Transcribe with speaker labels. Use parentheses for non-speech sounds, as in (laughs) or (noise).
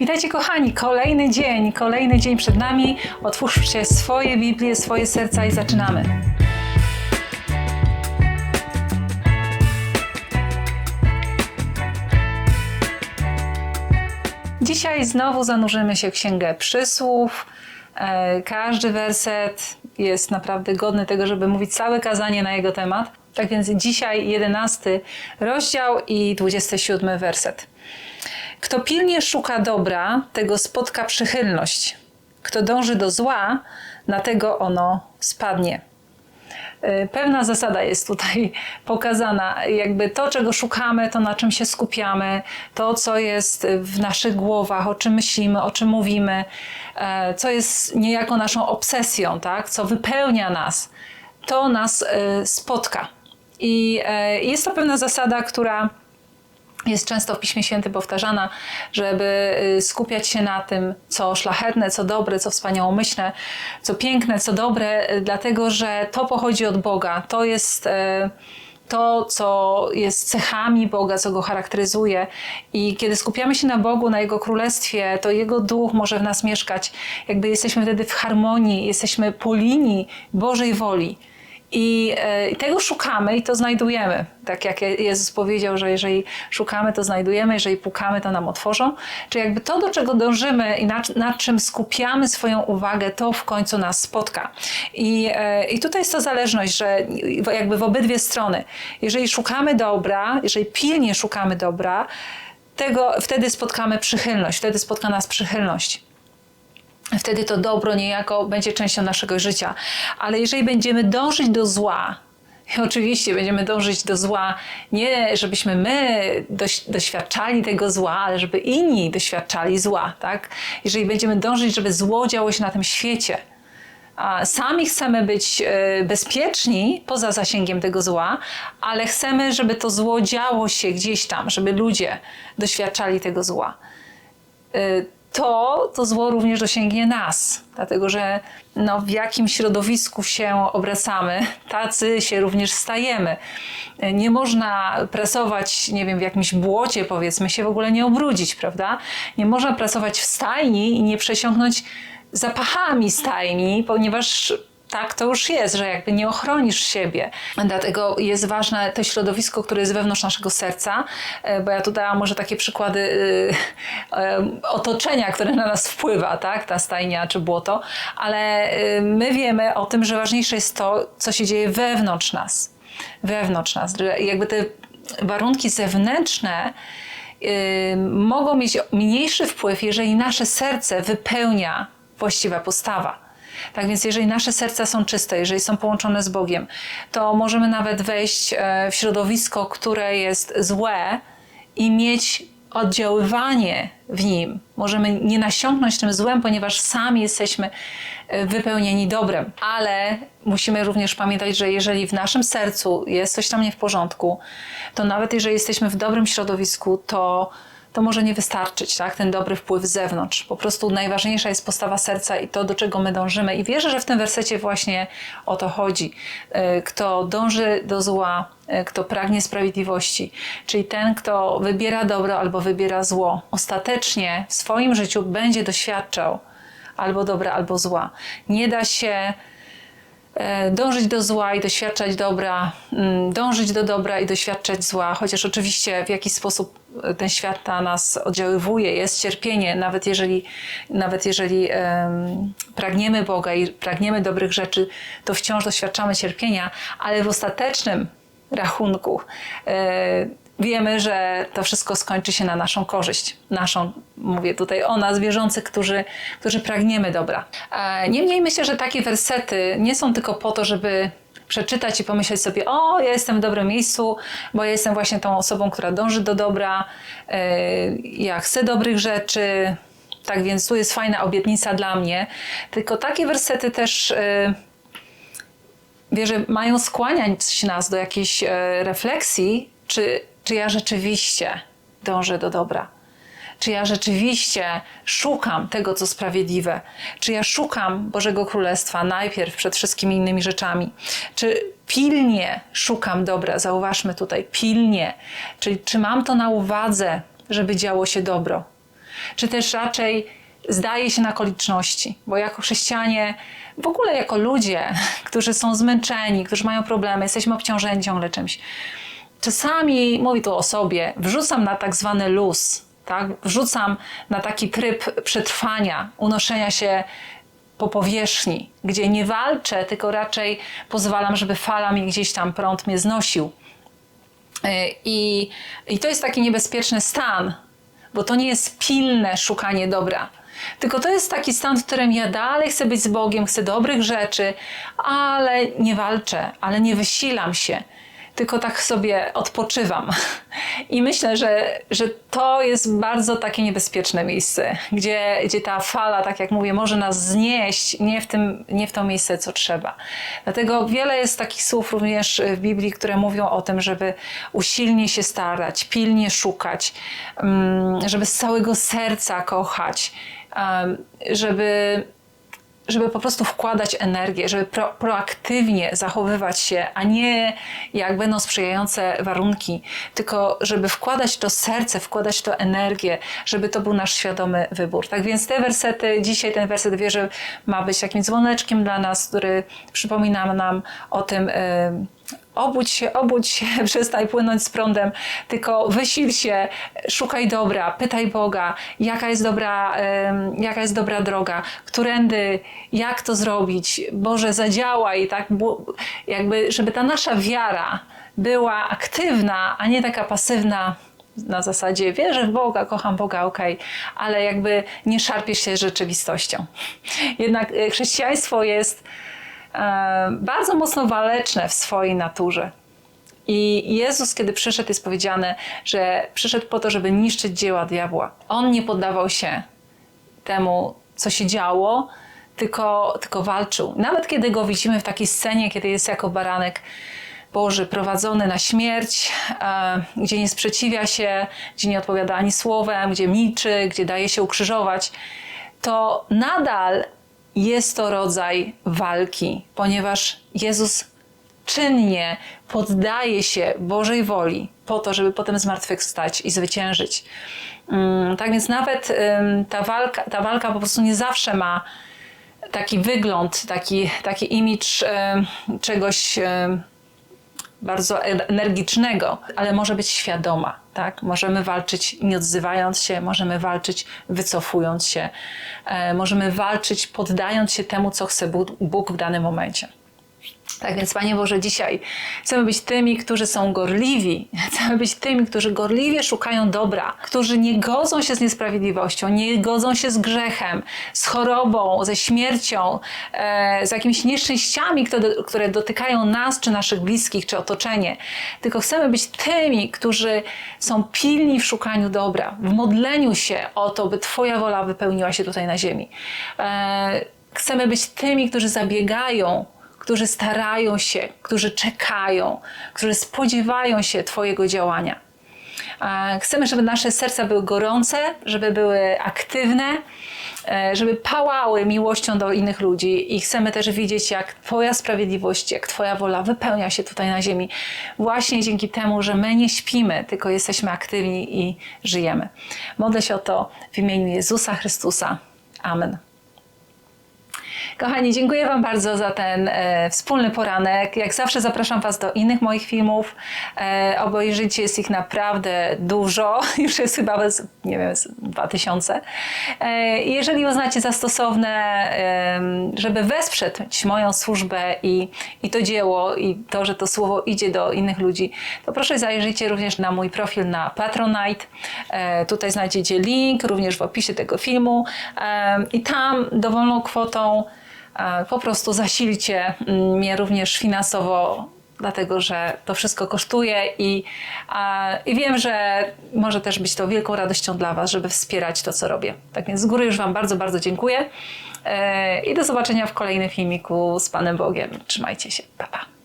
Speaker 1: Witajcie kochani, kolejny dzień, kolejny dzień przed nami. Otwórzcie swoje Biblie, swoje serca i zaczynamy. Dzisiaj znowu zanurzymy się w Księgę Przysłów. E, Każdy werset jest naprawdę godny tego, żeby mówić całe kazanie na jego temat. Tak więc dzisiaj 11 rozdział i 27 werset. Kto pilnie szuka dobra, tego spotka przychylność. Kto dąży do zła, na tego ono spadnie. Y, Pewna zasada jest tutaj (laughs) pokazana, jakby to, czego szukamy, to na czym się skupiamy, to, co jest w naszych głowach, o czym myślimy, o czym mówimy, e, co jest niejako naszą obsesją, tak? co wypełnia nas, to nas e, spotka. I e, jest to pewna zasada, która jest często w Piśmie Świętym powtarzana, żeby y, skupiać się na tym, co szlachetne, co dobre, co wspaniałomyślne, co piękne, co dobre, y, dlatego że to pochodzi od Boga. To jest y, to, co jest cechami Boga, co go charakteryzuje. I kiedy skupiamy się na Bogu, na Jego królestwie, to Jego duch może w nas mieszkać. Jakby jesteśmy wtedy w harmonii, jesteśmy po linii Bożej woli. I e, tego szukamy i to znajdujemy. Tak jak Jezus powiedział, że jeżeli szukamy, to znajdujemy, jeżeli pukamy, to nam otworzą. Czy jakby to, do czego dążymy i nad, nad czym skupiamy swoją uwagę, to w końcu nas spotka. I, e, I tutaj jest to zależność, że jakby w obydwie strony. Jeżeli szukamy dobra, jeżeli pilnie szukamy dobra, tego, wtedy spotkamy przychylność, wtedy spotka nas przychylność. Wtedy to dobro niejako będzie częścią naszego życia. Ale jeżeli będziemy dążyć do zła, i (laughs) oczywiście będziemy dążyć do zła, nie żebyśmy my doś, doświadczali tego zła, ale żeby inni doświadczali zła, tak? Jeżeli będziemy dążyć, żeby zło działo się na tym świecie, a sami chcemy być e, bezpieczni poza zasięgiem tego zła, ale chcemy, żeby to zło działo się gdzieś tam, żeby ludzie doświadczali tego zła. To, to zło również dosięgnie nas, dlatego że no, w jakim środowisku się obracamy, tacy się również stajemy. Nie można pracować, nie wiem, w jakimś błocie, powiedzmy, się w ogóle nie obrudzić, prawda? Nie można pracować w stajni i nie przesiąknąć zapachami stajni, ponieważ tak to już jest, że jakby nie ochronisz siebie. Dlatego jest ważne to środowisko, które jest wewnątrz naszego serca, e, bo ja tu dałam może takie przykłady y, y, otoczenia, które na nas wpływa, tak, ta stajnia czy błoto, ale y, my wiemy o tym, że ważniejsze jest to, co się dzieje wewnątrz nas. Wewnątrz nas, jakby te warunki zewnętrzne mogą mieć mniejszy wpływ, jeżeli nasze serce wypełnia właściwa postawa. Tak więc, jeżeli nasze serca są czyste, jeżeli są połączone z Bogiem, to możemy nawet wejść e, w środowisko, które jest złe i mieć oddziaływanie w nim. Możemy nie nasiąknąć tym złem, ponieważ sami jesteśmy e, wypełnieni dobrem. Ale musimy również pamiętać, że jeżeli w naszym sercu jest coś tam nie w porządku, to nawet jeżeli jesteśmy w dobrym środowisku, to to może nie wystarczyć, tak? ten dobry wpływ z zewnątrz. Po prostu najważniejsza jest postawa serca i to, do czego my dążymy. I wierzę, że w tym wersecie właśnie o to chodzi. E, kto dąży do zła, e, kto pragnie sprawiedliwości, czyli ten, kto wybiera dobro albo wybiera zło, ostatecznie w swoim życiu będzie doświadczał albo dobra, albo zła. Nie da się E, dążyć do zła i doświadczać dobra, mm, dążyć do dobra i doświadczać zła, chociaż oczywiście w jakiś sposób ten świat na nas oddziaływuje, jest cierpienie, nawet jeżeli, nawet jeżeli um, pragniemy Boga i pragniemy dobrych rzeczy, to wciąż doświadczamy cierpienia, ale w ostatecznym rachunku e, wiemy, że to wszystko skończy się na naszą korzyść. Naszą, mówię tutaj o nas, wierzących, którzy, którzy pragniemy dobra. Niemniej myślę, że takie wersety nie są tylko po to, żeby przeczytać i pomyśleć sobie, o, ja jestem w dobrym miejscu, bo ja jestem właśnie tą osobą, która dąży do dobra, e, ja chcę dobrych rzeczy, tak więc tu jest fajna obietnica dla mnie. Tylko takie wersety też e, wierzę, mają skłaniać nas do jakiejś e, refleksji, czy czy ja rzeczywiście dążę do dobra? Czy ja rzeczywiście szukam tego, co sprawiedliwe? Czy ja szukam Bożego Królestwa najpierw przed wszystkimi innymi rzeczami? Czy pilnie szukam dobra? Zauważmy tutaj, pilnie. Czyli czy mam to na uwadze, żeby działo się dobro? czy też raczej zdaje się na okoliczności, bo jako chrześcijanie, w ogóle jako ludzie, (laughs) którzy są zmęczeni, którzy mają problemy, jesteśmy obciążeni ciągle czymś. Czasami, mówię tu o sobie, wrzucam na tak zwany luz, tak? wrzucam na taki tryb przetrwania, unoszenia się po powierzchni, gdzie nie walczę, tylko raczej pozwalam, żeby fala mi gdzieś tam prąd mnie znosił. I, I to jest taki niebezpieczny stan, bo to nie jest pilne szukanie dobra. Tylko to jest taki stan, w którym ja dalej chcę być z Bogiem, chcę dobrych rzeczy, ale nie walczę, ale nie wysilam się tylko tak sobie odpoczywam. I myślę, że, że to jest bardzo takie niebezpieczne miejsce, gdzie, gdzie ta fala, tak jak mówię, może nas znieść nie w, tym, nie w to miejsce, co trzeba. Dlatego wiele jest takich słów również w Biblii, które mówią o tym, żeby usilnie się starać, pilnie szukać, mm, żeby z całego serca kochać, żeby żeby po prostu wkładać energię, żeby pro, proaktywnie zachowywać się, a nie jak będą sprzyjające warunki, tylko żeby wkładać to serce, wkładać to energię, żeby to był nasz świadomy wybór. Tak więc te wersety, dzisiaj ten werset wierzę ma być takim dzwoneczkiem dla nas, który przypomina nam o tym, yy, obudź się, obudź się, (laughs) przestań płynąć z prądem, tylko wysil się, szukaj dobra, pytaj Boga, jaka jest dobra, jaka jest dobra droga, którędy, jak to zrobić, Boże zadziałaj, tak, jakby, żeby ta nasza wiara była aktywna, a nie taka pasywna, na zasadzie wierzę w Boga, kocham Boga, okej, ale jakby nie szarpiesz się rzeczywistością. (laughs) Jednak e, chrześcijaństwo jest bardzo mocno waleczne w swojej naturze. I Jezus, kiedy przyszedł, jest powiedziane, że przyszedł po to, żeby niszczyć dzieła diabła. On nie poddawał się temu, co się działo, tylko, tylko walczył. Nawet kiedy go widzimy w takiej scenie, kiedy jest jako baranek Boży prowadzony na śmierć, e, gdzie nie sprzeciwia się, gdzie nie odpowiada ani słowem, gdzie milczy, gdzie daje się ukrzyżować, to nadal jest to rodzaj walki, ponieważ Jezus czynnie poddaje się Bożej woli po to, żeby potem zmartwychwstać i zwyciężyć. Mm, tak więc nawet ta walka, ta walka po prostu nie zawsze ma taki wygląd, taki, taki image czegoś bardzo energicznego, ale może być świadoma. Tak? Możemy walczyć nie odzywając się, możemy walczyć wycofując się, e, możemy walczyć poddając się temu, co chce Bóg w danym momencie. Tak więc, Panie Boże, dzisiaj chcemy być tymi, którzy są gorliwi. (laughs) Chcemy być tymi, którzy gorliwie szukają dobra, którzy nie godzą się z niesprawiedliwością, nie godzą się z grzechem, z chorobą, ze śmiercią, e, z jakimiś nieszczęściami, które, które dotykają nas, czy naszych bliskich, czy otoczenie. Tylko chcemy być tymi, którzy są pilni w szukaniu dobra, w modleniu się o to, by Twoja wola wypełniła się tutaj na ziemi. E, chcemy być tymi, którzy zabiegają którzy starają się, którzy czekają, którzy spodziewają się Twojego działania. Chcemy, żeby nasze serca były gorące, żeby były aktywne, e, żeby pałały miłością do innych ludzi i chcemy też widzieć, jak Twoja sprawiedliwość, jak Twoja wola wypełnia się tutaj na ziemi. Właśnie dzięki temu, że my nie śpimy, tylko jesteśmy aktywni i żyjemy. Modlę się o to w imieniu Jezusa Chrystusa. Amen. Kochani, dziękuję Wam bardzo za ten e, wspólny poranek. Jak zawsze zapraszam Was do innych moich filmów. E, obejrzyjcie, jest ich naprawdę dużo. (laughs) Już jest chyba, nie wiem, 2000. E, jeżeli uznacie za stosowne, e, żeby wesprzeć moją służbę i, i to dzieło, i to, że to słowo idzie do innych ludzi, to proszę zajrzyjcie również na mój profil na Patronite. E, tutaj znajdziecie link, również w opisie tego filmu. E, I tam dowolną kwotą po prostu zasilcie mm, mnie również finansowo dlatego że to wszystko kosztuje i, i wiem, że może też być to wielką radością dla Was, żeby wspierać to, co robię. Tak więc z góry już Wam bardzo, bardzo dziękuję e, i do zobaczenia w kolejnym filmiku z Panem Bogiem. Trzymajcie się. Pa, pa.